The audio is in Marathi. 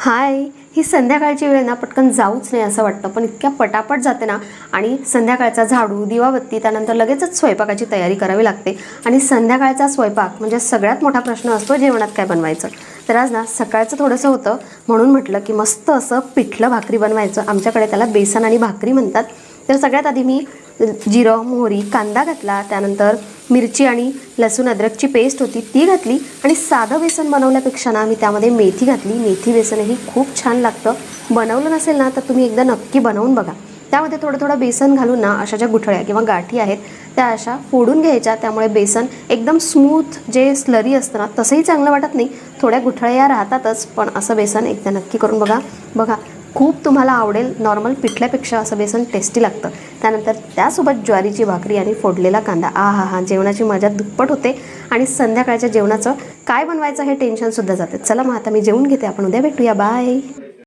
हाय ही संध्याकाळची वेळ ना पटकन जाऊच नाही असं वाटतं. पण इतक्या पटापट जाते ना आणि संध्याकाळचा झाडू दिवाबत्ती त्यानंतर लगेचच स्वयंपाकाची तयारी करावी लागते. आणि संध्याकाळचा स्वयंपाक म्हणजे सगळ्यात मोठा प्रश्न असतो जेवणात काय बनवायचं. तर आज ना सकाळचं थोडंसं होतं म्हणून म्हटलं की मस्त असं पिठलं भाकरी बनवायचं. आमच्याकडे त्याला बेसन आणि भाकरी म्हणतात. तर सगळ्यात आधी मी जिरं मोहरी कांदा घातला. त्यानंतर मिरची आणि लसूण अद्रकची पेस्ट होती ती घातली आणि साधं बेसन बनवल्यापेक्षा ना मी त्यामध्ये मेथी घातली. मेथी बेसनही खूप छान लागतं. बनवलं नसेल ना तर तुम्ही एकदा नक्की बनवून बघा. त्यामध्ये थोडं थोडं बेसन घालून ना अशा ज्या गुठळ्या किंवा गाठी आहेत त्या अशा फोडून घ्यायच्या. त्यामुळे बेसन एकदम स्मूथ जे स्लरी असतं ना तसंही चांगलं वाटत नाही. थोड्या गुठळ्या राहतातच पण असं बेसन एकदा नक्की करून बघा. बघा खूप तुम्हाला आवडेल नॉर्मल पिठल्यापेक्षा असं बेसन टेस्टी लागतं. त्यानंतर त्यासोबत ज्वारीची भाकरी आणि फोडलेला कांदा. आ हा हा जेवणाची मजा दुप्पट होते. आणि संध्याकाळच्या जेवणाचं काय बनवायचं हे टेन्शनसुद्धा जाते. चला मग आता मी जेवून घेते. आपण उद्या भेटूया. बाय